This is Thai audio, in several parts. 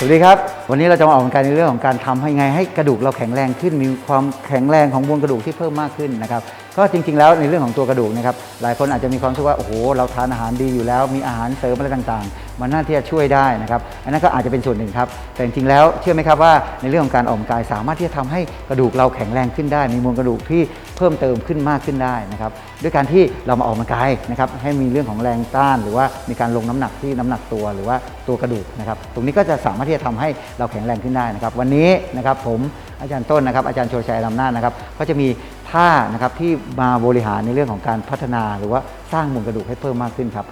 สวัสดีครับ วันนี้เราจะมาออกกำลังกายในเรื่องของการทำให้ไงให้กระดูกเราแข็งแรงขึ้น มีความแข็งแรงของมวลกระดูกที่เพิ่มมากขึ้นนะครับก็จริง ๆ แล้วในเรื่องของตัวกระดูกนะครับหลายคนอาจจะมีความรู้สึกว่าโอ้โหเราทานอาหารดีอยู่แล้ว มีอาหารเสริมอะไรต่างๆ มันน่าที่จะช่วยได้นะครับอันนั้นก็อาจจะเป็นส่วนหนึ่งครับแต่จริงๆแล้วเชื่อไหมครับว่าในเรื่องของการออกกำลังกายสามารถที่จะทำให้กระดูกเราแข็งแรงขึ้นได้ มีมวลกระดูกที่เพิ่มเติมขึ้นมากขึ้นได้นะครับด้วยการที่เรามาออกกำลังกายนะครับให้มีเรื่องของแรงต้าน หรือว่ามีการลงน้ำหนักที่น้ำหนักตัว หรือว่าตัวกระดูกนะครับตรงนี้ก็จะสามารถที่จะทำให้เราแข็งแรงขึ้นได้นะครับ วันนี้นะครับผมอาจารย์ต้นนะครับ อาจารย์โชชัยลำนาจนะครับ ก็จะมีท่านะครับที่มาบริหารในเรื่องของการพัฒนาหรือว่าสร้างมวลกระดูกให้เพิ่มมากขึ้นครับ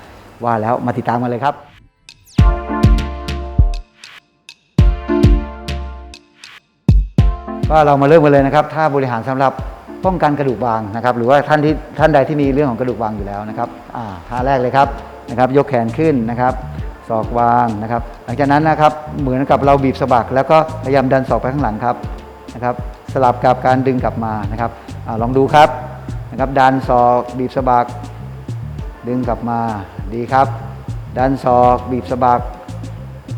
ว่าแล้วมาติดตามกันเลยครับก็เรามาเริ่มกันเลยนะครับท่าบริหารสำหรับป้องกันกระดูกบางนะครับ หรือว่าท่านที่ท่านใดที่มีเรื่องของกระดูกบางอยู่แล้วนะครับท่าแรกเลยครับนะครับ ยกแขนขึ้นนะครับ ศอกวางนะครับ หลังจากนั้นนะครับเหมือนกับเราบีบสะบัก แล้วก็พยายามดันศอกไปข้างหลังครับนะครับ สลับกับการดึงกลับมานะครับอลองดูครับนะครับ ดันศอกบีบสะบัก ดึงกลับมาดีครับ ดันศอกบีบสะบัก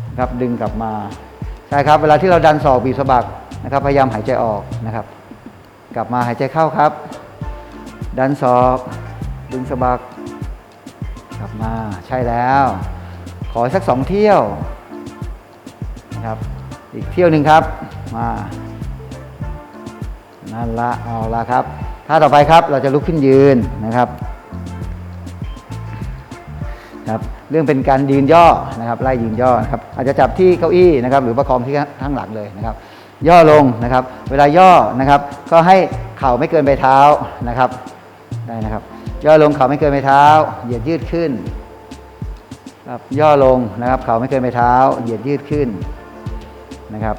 นะครับดึงกลับมาใช่ครับ เวลาที่เราดันศอกบีบสะบักนะครับ พยายามหายใจออกนะครับ กลับมาหายใจเข้าครับ ดันศอกดึงสะบัก กลับมาใช่แล้ว ขอสักสองเที่ยวนะครับอีกเที่ยวหนึ่งครับมานั่นละเอาละครับท่าต่อไปครับเราจะลุกขึ้นยืนนะครับครับเรื่องเป็นการยืนย่อนะครับไล่ยืนย่อนะครับอาจจะจับที่เก้าอี้นะครับหรือประคองที่ข้างหลังเลยนะครับ ย่อลงนะครับ เวลาย่อนะครับ ก็ให้เข่าไม่เกินไปเท้านะครับได้นะครับ ย่อลงเข่าไม่เกินไปเท้า เหยียดยืดขึ้น ครับย่อลงนะครับเข่าไม่เกินไปเท้า เหยียดยืดขึ้นนะครับ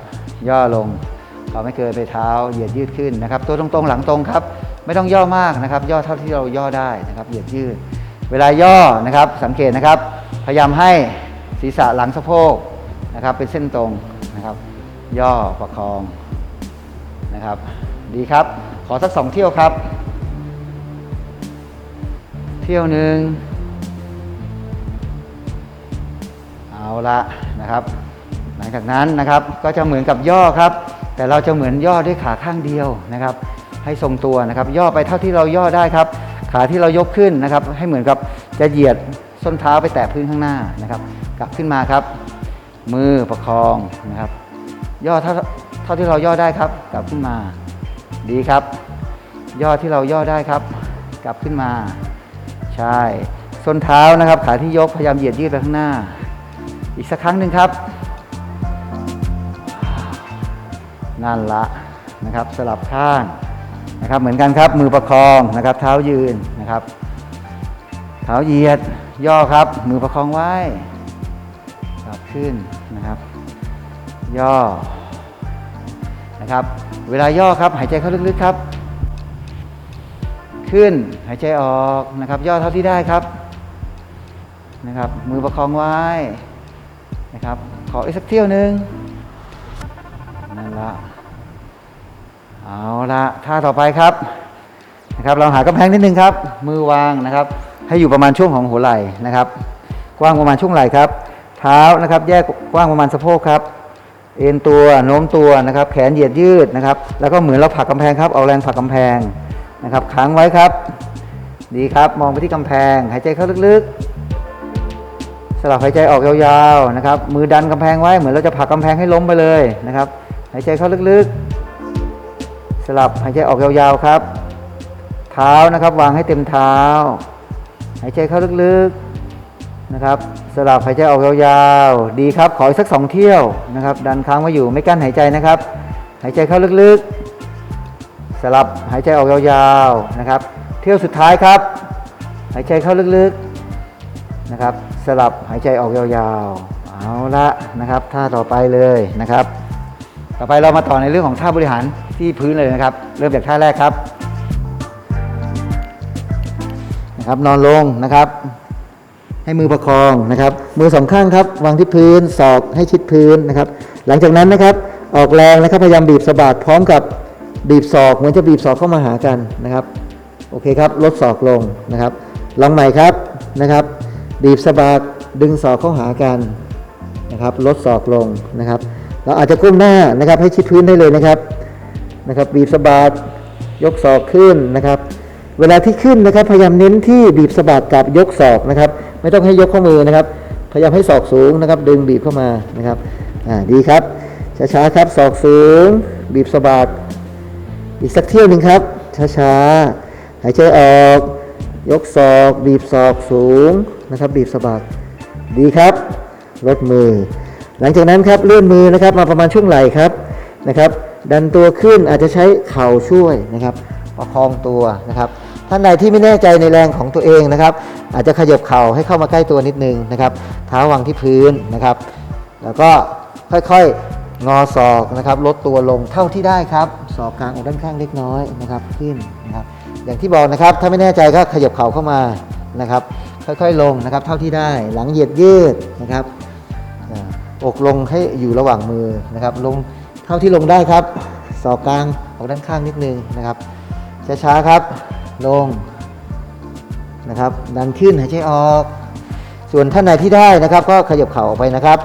ย่อลงเข่าไม่เกินไปเท้า เหยียดยืดขึ้นนะครับ ตัวตรงๆหลังตรงครับ ไม่ต้องย่อมากนะครับ ย่อเท่าที่เราย่อได้นะครับ เหยียดยืด เวลาย่อนะครับ สังเกตนะครับ พยายามให้ศีรษะหลังสะโพกนะครับ เป็นเส้นตรงนะครับ ย่อประคองนะครับ ดีครับ ขอสักสองเที่ยวครับ เที่ยวหนึ่ง ละนะครับ หลังจากนั้นนะครับก็จะเหมือนกับย่อครับ แต่เราจะเหมือนย่อด้วยขาข้างเดียวนะครับ ให้ทรงตัวนะครับ ย่อไปเท่าที่เราย่อได้ครับ ขาที่เรายกขึ้นนะครับ ให้เหมือนกับจะเหยียดส้นเท้าไปแตะพื้นข้างหน้านะครับ กลับขึ้นมาครับ มือประคองนะครับ ย่อเท่าเท่าที่เราย่อได้ครับ กลับขึ้นมา ดีครับ ย่อที่เราย่อได้ครับ กลับขึ้นมา ใช่ส้นเท้านะครับ ขาที่ยกพยายามเหยียดยืดไปข้างหน้า อีกสักครั้งหนึ่งครับ นั่นละนะครับสลับข้างนะครับเหมือนกันครับมือประคองนะครับ เท้ายืนนะครับ เท้าเหยียดย่อครับ มือประคองไว้กลับขึ้นนะครับ ย่อนะครับ เวลาย่อครับหายใจเข้าลึกๆครับ ขึ้นหายใจออกนะครับ ย่อเท่าที่ได้ครับนะครับ มือประคองไว้ นะครับ ขออีกสักเที่ยวหนึ่งนั่นละเอาละท่าต่อไปครับนะครับ เราหากำแพงนิดนึงครับ มือวางนะครับ ให้อยู่ประมาณช่วงของหัวไหล่นะครับ กว้างประมาณช่วงไหล่ครับ เท้านะครับแยกกว้างประมาณสะโพกครับเอ็นตัวโน้มตัวนะครับ แขนเหยียดยืดนะครับ แล้วก็เหมือนเราผลักกำแพงครับ เอาแรงผลักกำแพงนะครับค้างไว้ครับ ดีครับ มองไปที่กำแพง หายใจเข้าลึกๆ สลับหายใจออกยาวๆนะครับ มือดันกำแพงไว้เหมือนเราจะผลักกำแพงให้ล้มไปเลยนะครับ หายใจเข้าลึกๆ สลับหายใจออกยาวๆครับ เท้านะครับวางให้เต็มเท้า หายใจเข้าลึกๆนะครับ สลับหายใจออกยาวๆ ดีครับ ขออีกสักสองเที่ยวนะครับ ดันค้างไว้อยู่ไม่กั้นหายใจนะครับ หายใจเข้าลึกๆ สลับหายใจออกยาวๆนะครับ เที่ยวสุดท้ายครับ หายใจเข้าลึกๆนะครับ สลับหายใจออกยาวๆ เอาละนะครับท่าต่อไปเลยนะครับ ต่อไปเรามาต่อในเรื่องของท่าบริหารที่พื้นเลยนะครับ เริ่มจากท่าแรกครับนะครับนอนลงนะครับ ให้มือประคองนะครับ มือสองข้างครับวางที่พื้นศอกให้ชิดพื้นนะครับ หลังจากนั้นนะครับออกแรงนะครับพยายามบีบสะบัดพร้อมกับบีบศอกเหมือนจะบีบศอกเข้ามาหากันนะครับโอเคครับลดศอกลงนะครับลองใหม่ครับนะครับ บีบสะบัดดึงศอกเข้าหากันนะครับลดศอกลงนะครับ เราอาจจะก้มหน้านะครับให้ชิดพื้นได้เลยนะครับนะครับ บีบสะบัดยกศอกขึ้นนะครับ เวลาที่ขึ้นนะครับ พยายามเน้นที่บีบสะบัดกับยกศอกนะครับ ไม่ต้องให้ยกข้อมือนะครับ พยายามให้ศอกสูงนะครับ ดึงบีบเข้ามานะครับอ่าดีครับช้าๆครับศอกสูง บีบสะบัดอีกสักเที่ยวหนึ่งครับช้าๆหายใจออก ยกศอกบีบศอกสูงนะครับบีบสะบักดีครับลดมือ หลังจากนั้นครับเลื่อนมือนะครับมาประมาณช่วงไหล่ครับนะครับดันตัวขึ้นอาจจะใช้เข่าช่วยนะครับประคองตัวนะครับท่านใดที่ไม่แน่ใจในแรงของตัวเองนะครับ อาจจะขยบเข่าให้เข้ามาใกล้ตัวนิดนึงนะครับเท้าวางที่พื้นนะครับ แล้วก็ค่อยๆงอศอกนะครับลดตัวลงเท่าที่ได้ครับศอกกลางออกด้านข้างเล็กน้อยนะครับขึ้นนะครับ อย่างที่บอกนะครับ ถ้าไม่แน่ใจก็ขยับเข่าเข้ามานะครับ ค่อยๆลงนะครับ เท่าที่ได้หลังเหยียดยืดนะครับอกลงให้อยู่ระหว่างมือนะครับ ลงเท่าที่ลงได้ครับศอกกลางออกด้านข้างนิดนึงนะครับช้าๆครับลงนะครับดันขึ้นหายใจออก ส่วนท่านไหนที่ได้นะครับ ก็ขยับเข่าออกไปนะครับ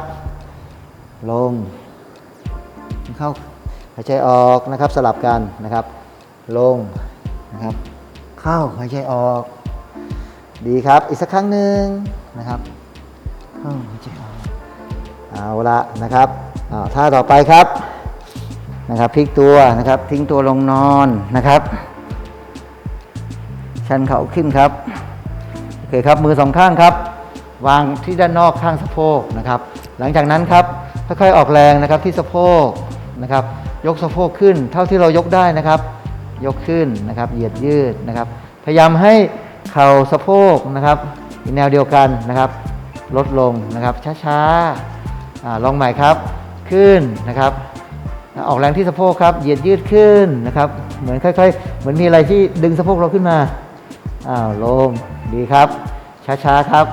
ลง เข้าหายใจออกนะครับสลับกันนะครับ ลง นะครับเข้าหายใจออก ดีครับ อีกสักครั้งหนึ่งนะครับเข้าหายใจออกเอาละนะครับท่าต่อไปครับนะครับพลิกตัวนะครับ ทิ้งตัวลงนอนนะครับ ชันเข่าขึ้นครับโอเคครับมือสองข้างครับ วางที่ด้านนอกข้างสะโพกนะครับ หลังจากนั้นครับค่อยๆออกแรงนะครับที่สะโพกนะครับ ยกสะโพกขึ้นเท่าที่เรายกได้นะครับ ยกขึ้นนะครับ เหยียดยืดนะครับ พยายามให้เข่าสะโพกนะครับอีกแนวเดียวกันนะครับ ลดลงนะครับช้าๆอลองใหม่ครับขึ้นนะครับ ออกแรงที่สะโพกครับ เหยียดยืดขึ้นนะครับ เหมือนค่อยๆ เหมือนมีอะไรที่ดึงสะโพกเราขึ้นมาอ้าวลงดีครับ ช้าๆครับ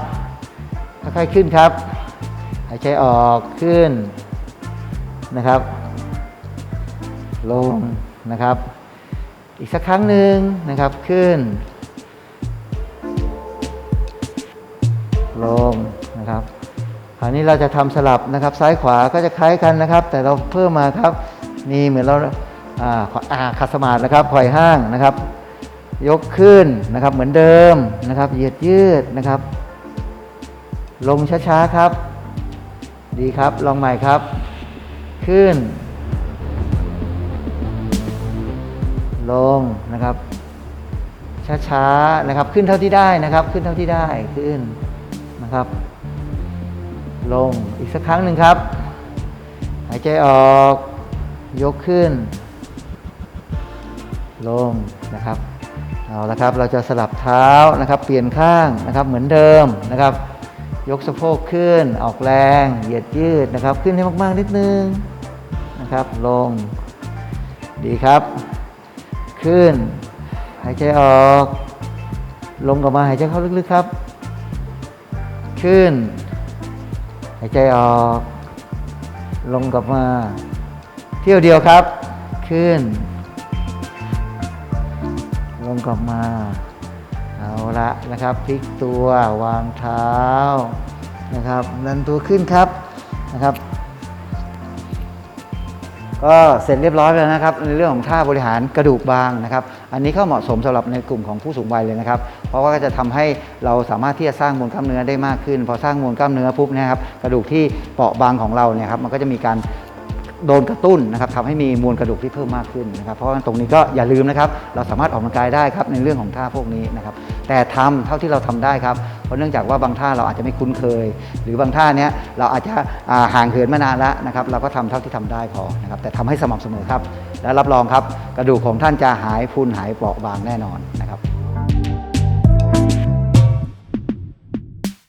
ค่อยๆขึ้นครับหายใจออกขึ้นนะครับ ลงนะครับ อีกสักครั้งหนึ่งนะครับขึ้น ลงนะครับคราวนี้เราจะทำสลับนะครับซ้ายขวาก็จะคล้ายกันนะครับ แต่เราเพิ่มมาครับนี่เหมือนเราอ่าขวาอ่าขัดสมาธินะครับไขว่ห้างนะครับ ยกขึ้นนะครับเหมือนเดิมนะครับเหยียดยืดนะครับ ลงช้าๆครับ ดีครับลองใหม่ครับ ขึ้น ลงนะครับ ช้าๆนะครับ ขึ้นเท่าที่ได้นะครับ ขึ้นเท่าที่ได้ขึ้นนะครับ ลงอีกสักครั้งหนึ่งครับ หายใจออก ยกขึ้น ลงนะครับเอาละครับ เราจะสลับเท้านะครับ เปลี่ยนข้างนะครับ เหมือนเดิมนะครับ ยกสะโพกขึ้น ออกแรง เหยียดยืดนะครับ ขึ้นให้มากๆนิดนึงนะครับ ลง ดีครับ ขึ้น หายใจออกลงกลับมาหายใจเข้าลึกๆครับ ขึ้น หายใจออกลงกลับมา เที่ยวเดียวครับ ขึ้นลงกลับมา เอาละนะครับพลิกตัววางเท้านะครับดันตัวขึ้นครับนะครับ ก็เสร็จเรียบร้อยไปแล้วนะครับในเรื่องของท่าบริหารกระดูกบางนะครับอันนี้ก็เหมาะสมสำหรับในกลุ่มของผู้สูงวัยเลยนะครับ เพราะว่าก็จะทำให้เราสามารถที่จะสร้างมวลกล้ามเนื้อได้มากขึ้น พอสร้างมวลกล้ามเนื้อปุ๊บนะครับกระดูกที่เปราะบางของเราเนี่ยครับมันก็จะมีการ โดนกระตุ้นนะครับทำให้มีมวลกระดูกที่เพิ่มมากขึ้นนะครับ เพราะตรงนี้ก็อย่าลืมนะครับ เราสามารถออกกำลังกายได้ครับในเรื่องของท่าพวกนี้นะครับ แต่ทำเท่าที่เราทำได้ครับ เพราะเนื่องจากว่าบางท่าเราอาจจะไม่คุ้นเคย หรือบางท่าเนี้ยเราอาจจะห่างเหินมานานแล้วนะครับ เราก็ทำเท่าที่ทำได้พอนะครับ แต่ทำให้สม่ำเสมอครับ และรับรองครับ กระดูกของท่านจะหายพุนหายเปราะบางแน่นอนนะครับ